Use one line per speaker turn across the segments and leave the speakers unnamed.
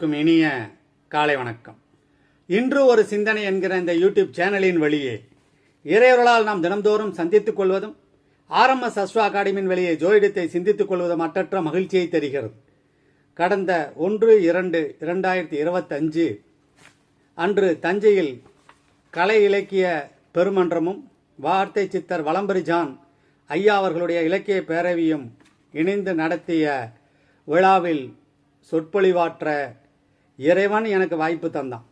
எல்லோருக்கும் இனிய காலை வணக்கம். இன்று ஒரு சிந்தனை என்கிற இந்த யூடியூப் சேனலின் வழியே இறையொருளால் நாம் தினம்தோறும் சந்தித்துக் கொள்வதும் ஆர்எம்எஸ் அஸ்வா அகாடமியின் வழியே ஜோதிடத்தை சிந்தித்துக் கொள்வதும் அற்றற்ற மகிழ்ச்சியை தருகிறது. கடந்த ஒன்று இரண்டு இரண்டாயிரத்தி இருபத்தஞ்சு அன்று தஞ்சையில் கலை இலக்கிய பெருமன்றமும் வார்த்தை சித்தர் வலம்பரி ஜான் ஐயா அவர்களுடைய இலக்கிய பேரவையும் இணைந்து நடத்திய விழாவில் சொற்பொழிவாற்ற இறைவன் எனக்கு வாய்ப்பு தந்தான்.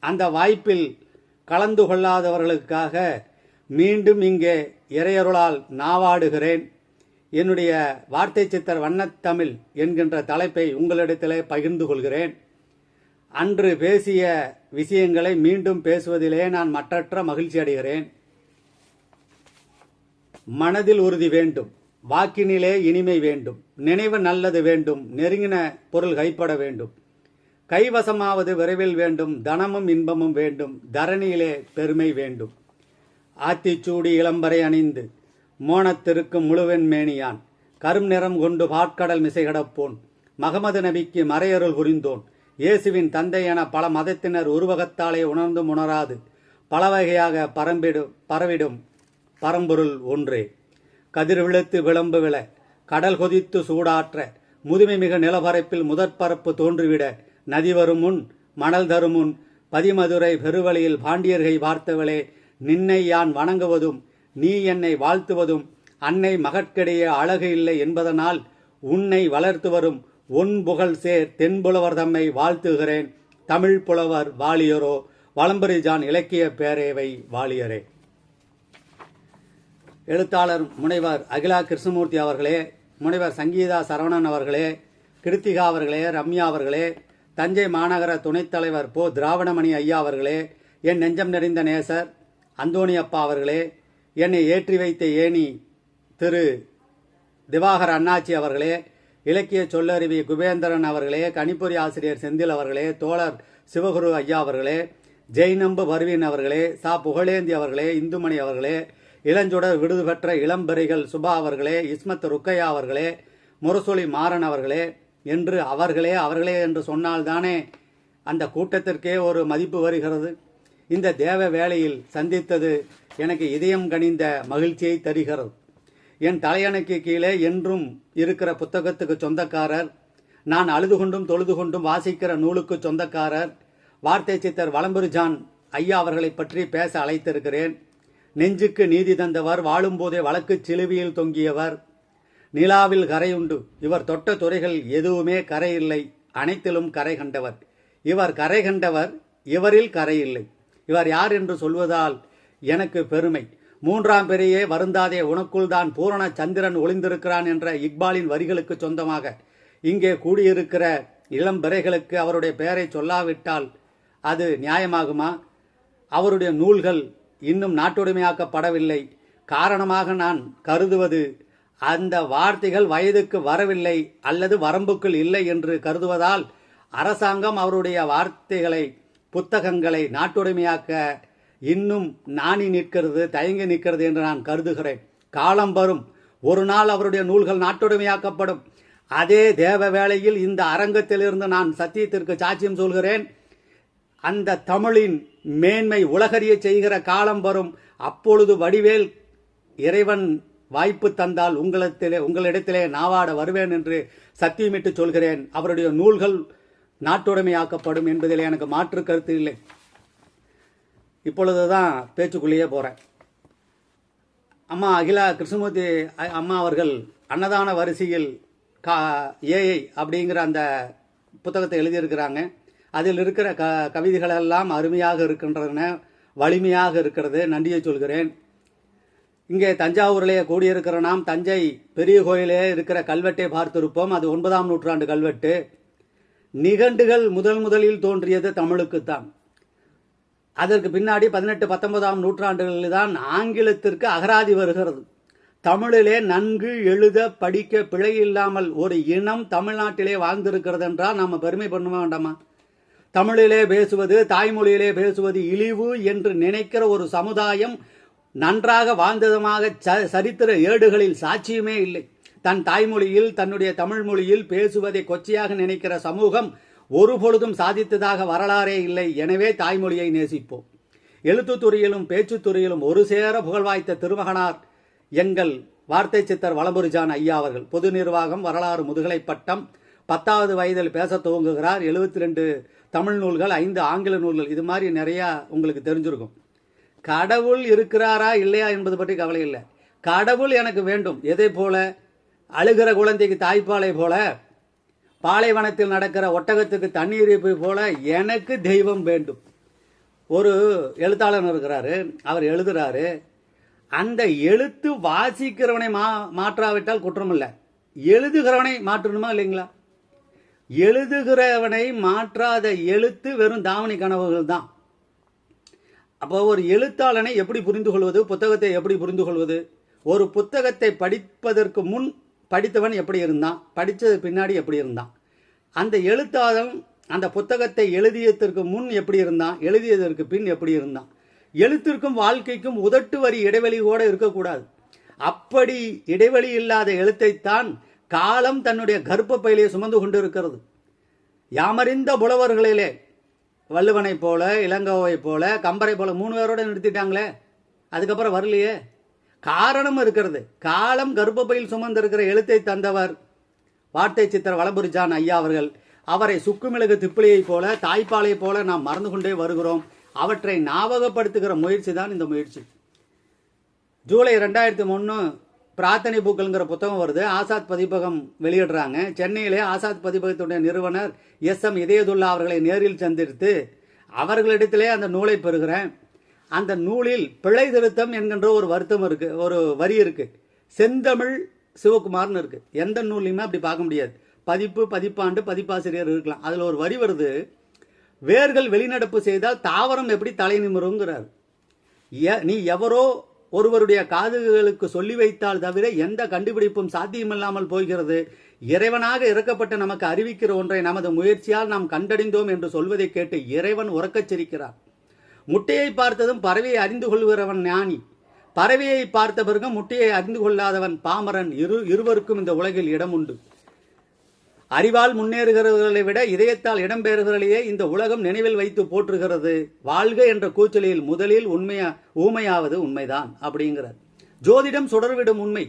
அந்த வாய்ப்பில் கலந்து கொள்ளாதவர்களுக்காக மீண்டும் இங்கே இறையருளால் நாவாடுகிறேன். என்னுடைய வார்த்தை சித்தர் வண்ணத்தமிழ் என்கின்ற தலைப்பை உங்களிடத்திலே பகிர்ந்து கொள்கிறேன். அன்று பேசிய விஷயங்களை மீண்டும் பேசுவதிலே நான் மற்றற்ற மகிழ்ச்சி அடைகிறேன். மனதில் உறுதி வேண்டும். வாக்கினிலே இனிமை வேண்டும். நினைவு நல்லது வேண்டும். நெருங்கின பொருள் கைப்பட வேண்டும். கைவசமாவது விரைவில் வேண்டும் தனமும் இன்பமும் வேண்டும் தரணியிலே பெருமை வேண்டும். ஆத்திச்சூடி இளம்பரை அணிந்து மோனத்திருக்கும் முழுவெண் மேனியான் கரும் நிறம் கொண்டு பாட்கடல் மிசை கடப்போன் மகமது நபிக்கு மறையருள் புரிந்தோன் இயேசுவின் தந்தை என பல மதத்தினர் உருவகத்தாலே உணர்ந்தும் உணராது பல வகையாக பரம்பிடும் பரவிடும் பரம்பொருள் ஒன்றே. கதிர் விழுத்து விளம்பு விழ கடல் கொதித்து சூடாற்ற முதுமை மிக நிலப்பரப்பில் முதற்பரப்பு தோன்றிவிட நதி வருமுன் மணல் தருமுன் பதிமதுரை பெருவழியில் பாண்டியர்கை பார்த்தவளே நின்னை யான் வணங்குவதும் நீ என்னை வாழ்த்துவதும் அன்னை மகட்கிடையே அழகு இல்லை என்பதனால் உன்னை வளர்த்து வரும் ஒன் புகழ் சேர் தென்புலவர் தம்மை வாழ்த்துகிறேன். தமிழ் புலவர் வாலியரோ வளம்பரிஜான் இலக்கிய பேரேவை வாலியரே. எழுத்தாளர் முனைவர் அகிலா கிருஷ்ணமூர்த்தி அவர்களே முனைவர் சங்கீதா சரவணன் அவர்களே கிருத்திகா அவர்களே ரம்யா அவர்களே தஞ்சை மாநகர துணைத் தலைவர் போ. திராவிடமணி ஐயா அவர்களே என் நெஞ்சம் நிறைந்த நேசர் அந்தோணியப்பா அவர்களே என்னை ஏற்றி வைத்த ஏணி திரு. திவாகர் அண்ணாச்சி அவர்களே இலக்கிய சொல்லருவி குபேந்திரன் அவர்களே கணிப்பொறி ஆசிரியர் செந்தில் அவர்களே தோழர் சிவகுரு ஐயா அவர்களே ஜெய்நம்பு பர்வீன் அவர்களே சா. புகழேந்தி அவர்களே இந்துமணி அவர்களே இளஞ்சுடர் விடுது பெற்ற இளம்பெறிகள் சுபா அவர்களே இஸ்மத் ருக்கையா அவர்களே முரசொலி மாறன் அவர்களே என்று அவர்களே அவர்களே என்று சொன்னால்தானே அந்த கூட்டத்திற்கே ஒரு மதிப்பு வருகிறது. இந்த தேவ வேளையில் சந்தித்தது எனக்கு இதயம் கனிந்த மகிழ்ச்சியை தருகிறது. என் தலையணைக்கு கீழே என்றும் இருக்கிற புத்தகத்துக்கு சொந்தக்காரர் நான் அழுது கொண்டும் தொழுது கொண்டும் வாசிக்கிற நூலுக்கு சொந்தக்காரர் வார்த்தை சித்தர் வளம்புரிஜான் ஐயா அவர்களை பற்றி பேச அழைத்திருக்கிறேன். நெஞ்சுக்கு நீதி தந்தவர் வாழும்போதே வழக்கு சிலுவையில் தொங்கியவர் நிலாவில் கரையுண்டு. இவர் தொட்ட துறைகள் எதுவுமே கரை இல்லை அனைத்திலும் கரை கண்டவர். இவர் கரை கண்டவர் இவரில் கரை இல்லை. இவர் யார் என்று சொல்வதால் எனக்கு பெருமை. மூன்றாம் பெரியே வருந்தாதே உனக்குள் தான் பூரண சந்திரன் ஒளிந்திருக்கிறான் என்ற இக்பாலின் வரிகளுக்கு சொந்தமாக. இங்கே கூடியிருக்கிற இளம் பிறைகளுக்கு அவருடைய பெயரை சொல்லாவிட்டால் அது நியாயமாகுமா? அவருடைய நூல்கள் இன்னும் நாட்டுடைமையாக்கப்படவில்லை. காரணமாக நான் கருதுவது அந்த வார்த்தைகள் வயதுக்கு வரவில்லை அல்லது வரம்புக்குள் இல்லை என்று கருதுவதால் அரசாங்கம் அவருடைய வார்த்தைகளை புத்தகங்களை நாட்டுடைமையாக்க இன்னும் நாணி நிற்கிறது தயங்கி நிற்கிறது என்று நான் கருதுகிறேன். காலம் வரும். ஒரு நாள் அவருடைய நூல்கள் நாட்டுடைமையாக்கப்படும். அதே தேவ வேளையில் இந்த அரங்கத்திலிருந்து நான் சத்தியத்திற்கு சாட்சியம் சொல்கிறேன். அந்த தமிழின் மேன்மை உலகறிய செய்கிற காலம் வரும். அப்பொழுது வடிவேல் இறைவன் வாய்ப்பு தந்தால் உங்களிடத்திலே உங்களிடத்திலே நாவாட வருவேன் என்று சத்தியமிட்டு சொல்கிறேன். அவருடைய நூல்கள் நாட்டுடைமையாக்கப்படும் என்பதில் எனக்கு மாற்று கருத்து இல்லை. இப்பொழுதுதான் பேச்சுக்குள்ளேயே போகிறேன் அம்மா அகிலா கிருஷ்ணமூர்த்தி அம்மா அவர்கள் அன்னதான வரிசையில் கா ஏஐ அப்படிங்கிற அந்த புத்தகத்தை எழுதியிருக்கிறாங்க. அதில் இருக்கிற க கவிதைகளெல்லாம் அருமையாக இருக்கின்றன வலிமையாக இருக்கிறது. நன்றியை சொல்கிறேன். இங்கே தஞ்சாவூரிலே கூடியிருக்கிற நாம் தஞ்சை பெரிய கோயிலே இருக்கிற கல்வெட்டை பார்த்திருப்போம். அது ஒன்பதாம் நூற்றாண்டு கல்வெட்டு. நிகண்டுகள் முதல் முதலில் தோன்றியது தமிழுக்குத்தான் அதற்கு பின்னாடி பதினெட்டு பத்தொன்பதாம் நூற்றாண்டுகளில் தான் ஆங்கிலத்திற்கு அகராதி வருகிறது. தமிழிலே நன்கு எழுத படிக்க பிழை இல்லாமல் ஒரு இனம் தமிழ்நாட்டிலே வாழ்ந்திருக்கிறது என்றால் நாம் பெருமை பண்ண வேண்டாமா? தமிழிலே பேசுவது தாய்மொழியிலே பேசுவது இழிவு என்று நினைக்கிற ஒரு சமுதாயம் நன்றாக வாழ்ந்ததுமாக ச- சரித்திர ஏடுகளில் சாட்சியமே இல்லை. தன் தாய்மொழியில் தன்னுடைய தமிழ் மொழியில் பேசுவதை கொச்சையாக நினைக்கிற சமூகம் ஒரு பொழுதும் சாதித்ததாக வரலாறே இல்லை. எனவே தாய்மொழியை நேசிப்போம். எழுத்துத்துறையிலும் துறையிலும் துறையிலும் ஒரு சேர புகழ்வாய்த்த திருமகனார் எங்கள் வார்த்தை சித்தர் வளம்புரிஜான் ஐயா அவர்கள். பொது நிர்வாகம் வரலாறு முதுகலை பட்டம் பத்தாவது வயதில் பேச துவங்குகிறார். எழுபத்தி ரெண்டு தமிழ் நூல்கள் ஐந்து ஆங்கில நூல்கள். இது மாதிரி நிறையா உங்களுக்கு தெரிஞ்சிருக்கும். கடவுள் இருக்கிறாரா இல்லையா என்பது பற்றி கவலை இல்லை. கடவுள் எனக்கு வேண்டும். எதை போல? அழுகிற குழந்தைக்கு தாய்ப்பாலை போல பாலைவனத்தில் நடக்கிற ஒட்டகத்துக்கு தண்ணீர் போல எனக்கு தெய்வம் வேண்டும். ஒரு எழுத்தாளர் இருக்கிறாரு. அவர் எழுதுறாரு அந்த எழுத்து வாசிக்கிறவனை மா மாற்றாவிட்டால் குற்றம் இல்லை எழுதுகிறவனை மாற்றணுமா இல்லைங்களா? எழுதுகிறவனை மாற்றாத எழுத்து வெறும் தாவணி கனவுகள் தான். அப்போ ஒரு எழுத்தாளனை எப்படி புரிந்து கொள்வது? புத்தகத்தை எப்படி புரிந்து கொள்வது? ஒரு புத்தகத்தை படிப்பதற்கு முன் படித்தவன் எப்படி இருந்தான்? படித்தது பின்னாடி எப்படி இருந்தான்? அந்த எழுத்தாளன் அந்த புத்தகத்தை எழுதியதற்கு முன் எப்படி இருந்தான்? எழுதியதற்கு பின் எப்படி இருந்தான்? எழுத்திற்கும் வாழ்க்கைக்கும் உதட்டு வரி இடைவெளி கூட இருக்கக்கூடாது. அப்படி இடைவெளி இல்லாத எழுத்தைத்தான் காலம் தன்னுடைய கர்ப்ப பையிலே சுமந்து கொண்டிருக்கிறது. யாமறிந்த புலவர்களிலே வள்ளுவனை போல இளங்கோவை போல கம்பரை போல மூணு பேரோட நிறுத்திட்டாங்களே. அதுக்கப்புறம் வரலையே. காரணம் இருக்கிறது. காலம் கர்ப்பப்பையில் சுமந்திருக்கிற எழுத்தை தந்தவர் வார்த்தை சித்தர் வளபுரிஜான் ஐயா அவர்கள். அவரை சுக்குமிளகு திப்பிலியைப் போல தாய்ப்பாலைப் போல நாம் மறந்து கொண்டே வருகிறோம். அவற்றை ஞாபகப்படுத்துகிற முயற்சி தான் இந்த முயற்சி. ஜூலை ரெண்டாயிரத்தி மூணு பிரார்த்தனை பூக்கள்ங்கிற புத்தகம் வருது. ஆசாத் பதிப்பகம் வெளியிடுறாங்க. சென்னையிலே ஆசாத் பதிப்பகத்துடைய நிறுவனர் எஸ் எம் இதயதுல்லா அவர்களை நேரில் சந்தித்து அவர்களிடத்திலே அந்த நூலை பெறுகிறேன். அந்த நூலில் பிழை திருத்தம் என்கின்ற ஒரு வருத்தம் இருக்கு ஒரு வரி இருக்கு. செந்தமிழ் சிவகுமார்னு இருக்கு. எந்த நூல்லையுமே அப்படி பார்க்க முடியாது. பதிப்பு பதிப்பாண்டு பதிப்பாசிரியர் இருக்கலாம். அதில் ஒரு வரி வருது வேர்கள் வெளிநடப்பு செய்தால் தாவரம் எப்படி தலை நிமிருங்கிறார் நீ எவரோ ஒருவருடைய காதுகளுக்கு சொல்லி வைத்தால் தவிர எந்த கண்டுபிடிப்பும் சாத்தியமில்லாமல் போகிறது. இறைவனாக இறக்கப்பட்ட நமக்கு அறிவிக்கிற ஒன்றை நமது முயற்சியால் நாம் கண்டறிந்தோம் என்று சொல்வதை கேட்டு இறைவன் உறக்கச் சிரிக்கிறார். முட்டையை பார்த்ததும் பறவையை அறிந்து கொள்கிறவன் ஞானி. பறவையை பார்த்த பிறகு முட்டையை அறிந்து கொள்ளாதவன் பாமரன். இரு இருவருக்கும் இந்த உலகில் இடம் உண்டு. அறிவால் முன்னேறுகிறவர்களை விட இதயத்தால் இடம்பெறுகிறவர்களையே இந்த உலகம் நினைவில் வைத்து போற்றுகிறது. வாழ்க என்ற கூச்சலில் முதலில் உண்மையா ஊமையாவது உண்மைதான் அப்படிங்கிறார். ஜோதிடம் சுடர்விடும் உண்மை.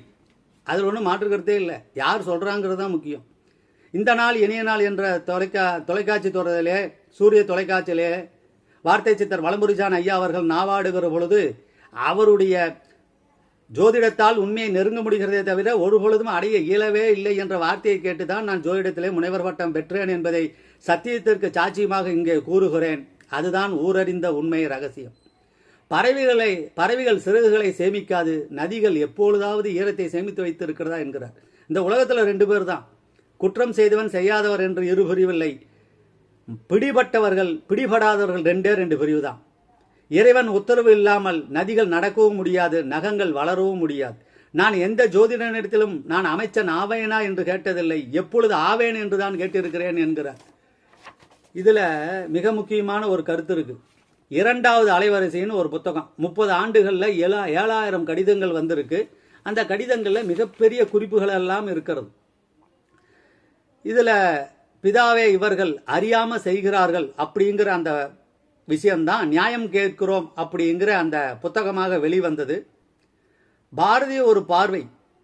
அதில் ஒன்றும் மாற்றுக்கிறதே இல்லை. யார் சொல்கிறாங்கிறது தான் முக்கியம். இந்த நாள் இனிய நாள் என்ற தொலைக்கா தொலைக்காட்சி தொடரிலே சூரிய தொலைக்காட்சியிலே வார்த்தை சித்தர் வளம்புரிஜான் ஐயா அவர்கள் நாவாடுகிற பொழுது அவருடைய ஜோதிடத்தால் உண்மையை நெருங்க முடிகிறதே தவிர ஒரு பொழுதும் அடைய இயலவே இல்லை என்ற வார்த்தையை கேட்டுதான் நான் ஜோதிடத்திலே முனைவர் பட்டம் பெற்றேன் என்பதை சத்தியத்திற்கு சாட்சியமாக இங்கே கூறுகிறேன். அதுதான் ஊரறிந்த உண்மை ரகசியம். பறவைகளை பறவைகள் சிறகுகளை சேமிக்காது. நதிகள் எப்பொழுதாவது ஈரத்தை சேமித்து வைத்திருக்கிறதா என்கிறார். இந்த உலகத்தில் ரெண்டு பேர் தான் குற்றம் செய்தவன் செய்யாதவர் என்று இரு பிரிவில்லை. பிடிபட்டவர்கள் பிடிபடாதவர்கள் ரெண்டே ரெண்டு பிரிவு தான் இறைவன் உத்தரவு இல்லாமல் நதிகள் நடக்கவும் முடியாது நகங்கள் வளரவும் முடியாது. நான் எந்த ஜோதிடனிடத்திலும் நான் அமைச்சன் ஆவேனா என்று கேட்டதில்லை. எப்பொழுது ஆவேன் என்று தான் கேட்டிருக்கிறேன் என்கிறார். இதில் மிக முக்கியமான ஒரு கருத்து இருக்கு. இரண்டாவது அலைவரிசைன்னு ஒரு புத்தகம். முப்பது ஆண்டுகளில் ஏழா ஏழாயிரம் கடிதங்கள் வந்திருக்கு. அந்த கடிதங்களில் மிகப்பெரிய குறிப்புகள் எல்லாம் இருக்கிறது. இதில் பிதாவே இவர்கள் அறியாமல் செய்கிறார்கள் அப்படிங்கிற அந்த விஷயம்தான் நியாயம் கேட்கிறோம் அப்படிங்கிற அந்த புத்தகமாக வெளிவந்தது. பாரதிய ஒரு பார்வை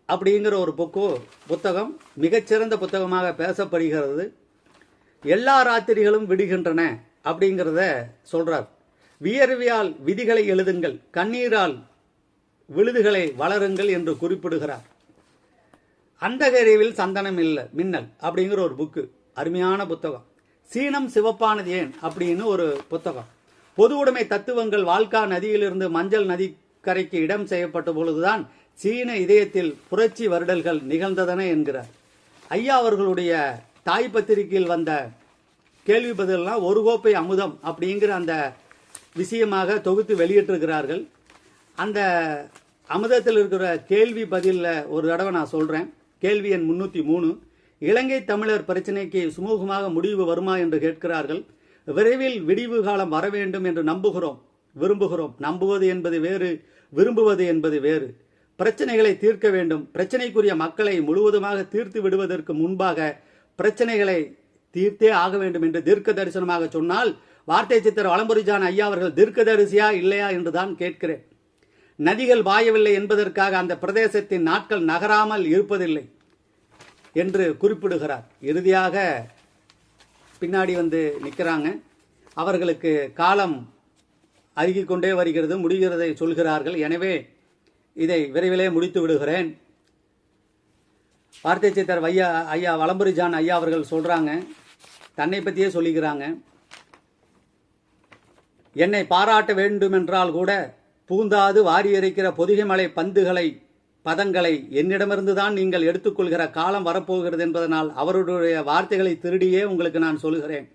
அப்படிங்கிற ஒரு புக்கு புத்தகம் மிகச்சிறந்த புத்தகமாக பேசப்படுகிறது. எல்லா ராத்திரிகளும் விடுகின்றன அப்படிங்கிறத சொல்றார். வியர்வியால் விதிகளை எழுதுங்கள் கண்ணீரால் விழுதுகளை வளருங்கள் என்று குறிப்பிடுகிறார். அந்தகரிவில் சந்தனம் இல்லை மின்னல் அப்படிங்கிற ஒரு புக்கு அருமையான புத்தகம். சீனம் சிவப்பானது ஏன் அப்படின்னு ஒரு புத்தகம். பொது உடைமை தத்துவங்கள் வால்கா நதியிலிருந்து மஞ்சள் நதிக்கரைக்கு இடம் செய்யப்பட்ட பொழுதுதான் சீன இதயத்தில் புரட்சி வருடல்கள் நிகழ்ந்ததன என்கிறார். ஐயா அவர்களுடைய தாய் பத்திரிகையில் வந்த கேள்வி பதிலாம் ஒரு கோப்பை அமுதம் அப்படிங்கிற அந்த விஷயமாக தொகுத்து வெளியிட்டிருக்கிறார்கள். அந்த அமுதத்தில் இருக்கிற கேள்வி பதிலில் ஒரு தடவை நான் சொல்கிறேன் கேள்வி எண் முன்னூற்றி மூணு. இலங்கை தமிழர் பிரச்சினைக்கு சுமூகமாக முடிவு வருமா? என்று கேட்கிறார்கள். விரைவில் விடிவு காலம் வர வேண்டும் என்று நம்புகிறோம் விரும்புகிறோம். நம்புவது என்பது வேறு விரும்புவது என்பது வேறு. பிரச்சனைகளை தீர்க்க வேண்டும். பிரச்சனைக்குரிய மக்களை முழுவதுமாக தீர்த்து விடுவதற்கு முன்பாக பிரச்சனைகளை தீர்த்தே ஆக வேண்டும் என்று தீர்க்க தரிசனமாக சொன்னால் வார்த்தை சித்தர் வளம்புரிஜான் ஐயா அவர்கள் தீர்க்க தரிசியா இல்லையா என்றுதான் கேட்கிறேன். நதிகள் வாயவில்லை என்பதற்காக அந்த பிரதேசத்தின் நாட்கள் நகராமல் இருப்பதில்லை என்று குறிப்பிடுகிறார். இறுதியாக பின்னாடி வந்து நிற்கிறாங்க அவர்களுக்கு காலம் அருகிக் கொண்டே வருகிறது முடிகிறதை சொல்கிறார்கள். எனவே இதை விரைவிலே முடித்து விடுகிறேன். வார்த்தை சித்தர் ஐயா ஐயா வலம்புரி ஜான் ஐயா அவர்கள் சொல்கிறாங்க தன்னை பற்றியே சொல்லிக்கிறாங்க. என்னை பாராட்ட வேண்டுமென்றால் கூட பூந்தாது வாரி பொதிகை மலை பந்துகளை பதங்களை என்னிடமிருந்து தான் நீங்கள் எடுத்துக்கொள்கிற காலம் வரப்போகிறது என்பதனால் அவருடைய வார்த்தைகளை திருடியே உங்களுக்கு நான் சொல்கிறேன்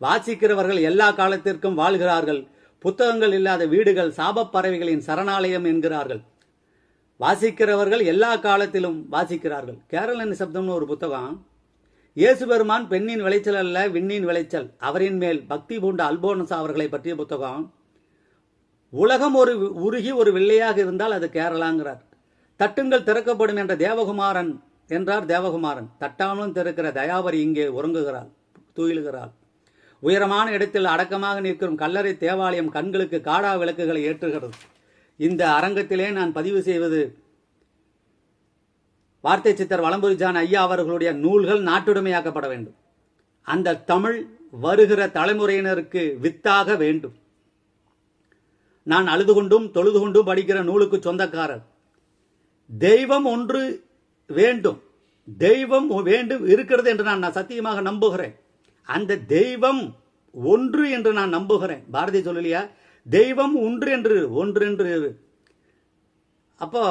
வாசிக்கிறவர்கள் எல்லா காலத்திற்கும் வாழ்கிறார்கள். புத்தகங்கள் இல்லாத வீடுகள் சாபப் பறவைகளின் சரணாலயம் என்கிறார்கள். வாசிக்கிறவர்கள் எல்லா காலத்திலும் வாசிக்கிறார்கள். கேரள நிசப்தம்னு ஒரு புத்தகம். இயேசு பெருமான் பெண்ணின் விளைச்சல் அல்ல விண்ணின் விளைச்சல். அவரின் மேல் பக்தி பூண்ட அல்போனஸ் அவர்களை பற்றிய புத்தகம். உலகம் ஒரு உருகி ஒரு வெள்ளையாக இருந்தால் அது கேரளாங்கிறார். தட்டுங்கள் திறக்கப்படும் என்ற தேவகுமாரன் என்றார் தேவகுமாரன். தட்டாமலும் திறக்கிற தயாவரி இங்கே உறங்குகிறாள் துயிலுகிறாள். உயரமான இடத்தில் அடக்கமாக நிற்கும் கல்லறை தேவாலயம் கண்களுக்கு காடா விளக்குகளை ஏற்றுகிறது. இந்த அரங்கத்திலே நான் பதிவு செய்வது வார்த்தை சித்தர் வளம்புரிஜான் ஐயா அவர்களுடைய நூல்கள் நாட்டுடைமையாக்கப்பட வேண்டும். அந்த தமிழ் வருகிற தலைமுறையினருக்கு வித்தாக வேண்டும். நான் அழுது கொண்டும் தொழுது கொண்டும் படிக்கிற நூலுக்கு சொந்தக்காரர். தெய்வம் ஒன்று வேண்டும். தெய்வம் வேண்டும் இருக்கிறது என்று நான் நான் சத்தியமாக நம்புகிறேன். அந்த தெய்வம் ஒன்று என்று நான் நம்புகிறேன். பாரதி சொல்லலையா? தெய்வம் ஒன்று என்று ஒன்று என்று. அப்போ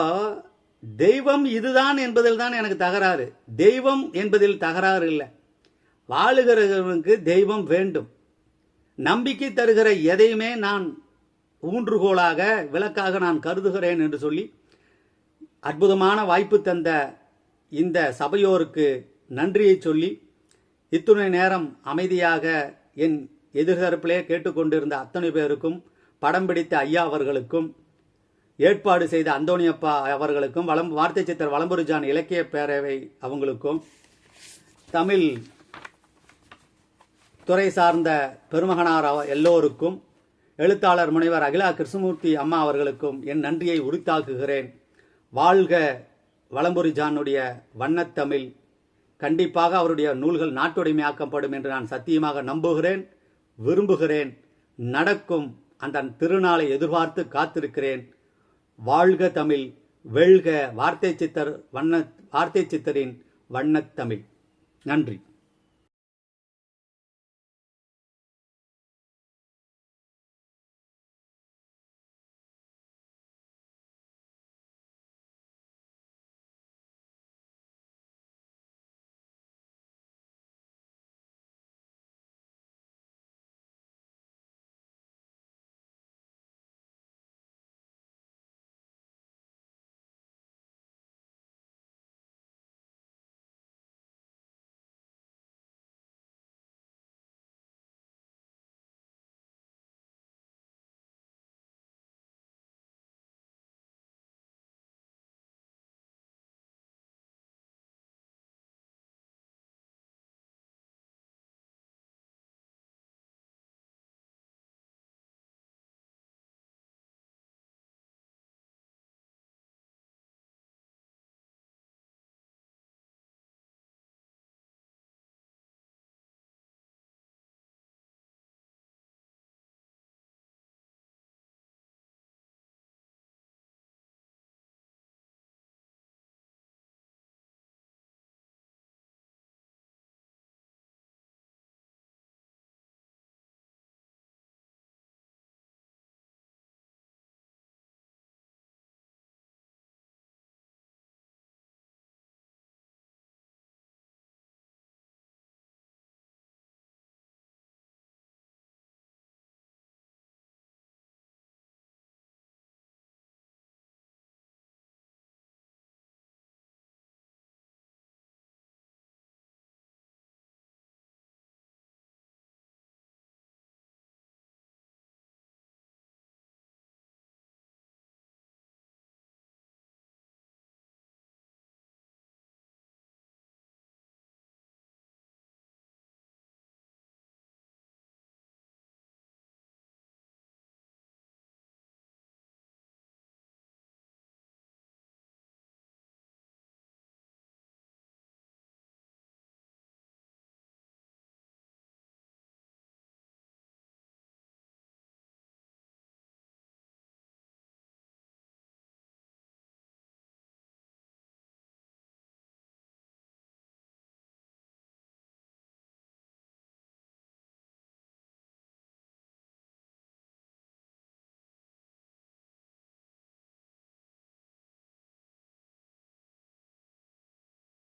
தெய்வம் இதுதான் என்பதில் தான் எனக்கு தகராறு. தெய்வம் என்பதில் தகராறு இல்லை. வாழுகிறவனுக்கு தெய்வம் வேண்டும். நம்பிக்கை தருகிற எதையுமே நான் ஊன்றுகோலாக விளக்காக நான் கருதுகிறேன் என்று சொல்லி அற்புதமான வாய்ப்பு தந்த இந்த சபையோருக்கு நன்றியை சொல்லி இத்துணை நேரம் அமைதியாக என் எதிர்தரப்பிலே கேட்டுக்கொண்டிருந்த அத்தனை பேருக்கும் படம் பிடித்த ஐயா அவர்களுக்கும் ஏற்பாடு செய்த அந்தோணியப்பா அவர்களுக்கும் வளம் வார்த்தை சித்தர் வளம்புரிஜான் இலக்கிய பேரவை அவங்களுக்கும் தமிழ் துறை சார்ந்த பெருமகனார் எல்லோருக்கும் எழுத்தாளர் முனைவர் அகிலா கிருஷ்ணமூர்த்தி அம்மா அவர்களுக்கும் என் நன்றியை உரித்தாக்குகிறேன். வாழ்க வளம்புரி ஜானுடைய வண்ணத்தமிழ். கண்டிப்பாக அவருடைய நூல்கள் நாட்டுடைமையாக்கப்படும் என்று நான் சத்தியமாக நம்புகிறேன் விரும்புகிறேன். நடக்கும் அந்த திருநாளை எதிர்பார்த்து காத்திருக்கிறேன். வாழ்க தமிழ் வெல்க வார்த்தை சித்தர் வண்ண வார்த்தை சித்தரின் வண்ணத்தமிழ். நன்றி.